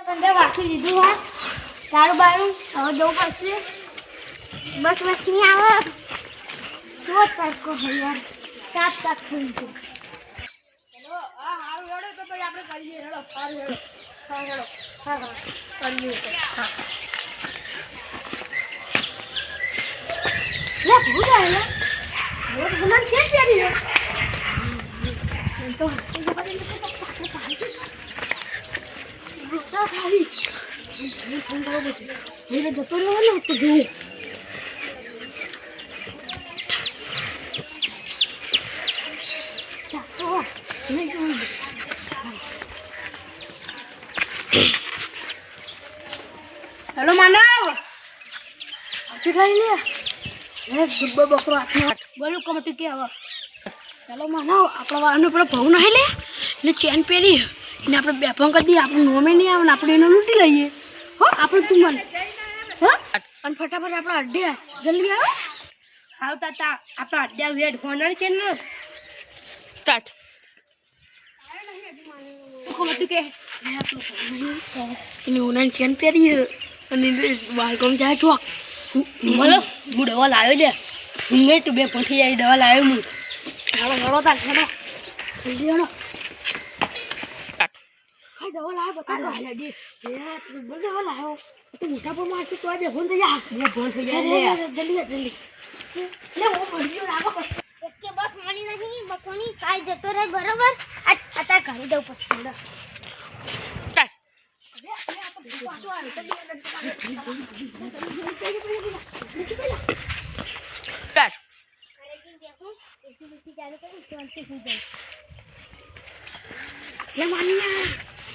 ધંધે વાંચી લીધું હા તારું બારું હવે જવું પડશે બસ બસ નહીં આવે કેવો તડકો છે યાર સાત સાત થઈ ગયું હેલો હા હારું હેડો તો પછી આપણે કરીએ હેડો હારું હેડો હા હેડો હા હા કરીએ તો હા લે ભૂત આવેલા રોજ ગુલામ છે ત્યારે તો જતો રહેવાનો તો જોઉં હેલો, માનવ. ચીઠાઈ લે. હે ગુબ્બો બકરો હાથમાં. બોલું, કમટી કે હવે. હેલો, માનવ, આપણા વાળનો પેલો ભાવ નહીં લે. ને ચેન પહેરી. ને આપણે બે ફોન કરી દઈએ આપણું નોમે નહીં આવે ને આપણે એને લૂંટી લઈએ. હો આપણે તું મને. હા? અને ફટાફટ આપણા અડ્ડે જલ્દી આવે. આવતા તાતા આપણા અડ્ડે વેડ ફોન કે ન? સ્ટાર્ટ હે એને ચેન પહેરી અને બાળકોને જાય ચોક બોલો હું દવા લાવ્યો હિંગે તું બે પઠી આવી દવા લાવ્યો હું. હાલો હાલો તાર હાલો. જલ્દી હેડો હા દવા લાવ્યો બતા કાલે દી એ તું બોલ દવા લાવ્યો તું મોટા પર મારશે તો બે ફોન થઈ જા બે ફોન થઈ જાય જલ્દી જા, જલ્દી. લે હું ભણ્યો લાગો એક કે બસ મળી નહીં બકોની કાલ જતો રહે બરોબર? આ અત્યારે ઘરે જવું પડશે. સ્ટાર્ટ એસી બેસી ચાલુ કરી શાંતિ થઈ જાય. લે માનિયા.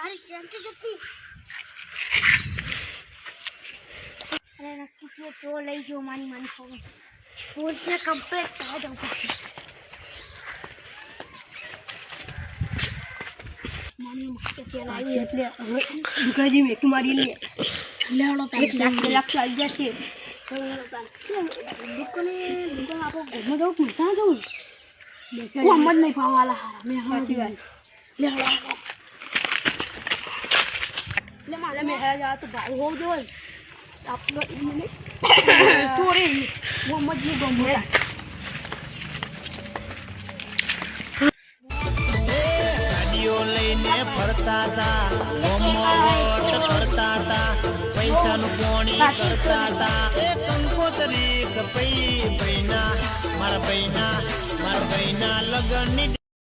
આવે હારી ચાલતી જતી. અરે નક્કી છે તો લઈ જો મારી માની ફોન ફોર્સને કમ્પ્લીટ થવા જવું પડશે એટલે દુકાજી મેક મારી લે લેવાનો લાખ આવી જશે દુકાને દુકાન આપણો ઘરમાં જવું પૈસા જવું કોમ જ નહીં પાવાલા હારા. મેં સાચી વાત. લેવડો. એટલે મારે મેળા જવા તો ભાઈ હોવું જોઈએ આપણો મને ચોરી મોહમ્મદની ગમોડા ગાડીઓ લઈને ફરતા હતા મોમોટ કરતા હતા પૈસાનું પોણી કરતા હતા એ કંકોતરી કપઈ ભાઈના મારા ભાઈના મારા ભાઈના લગનની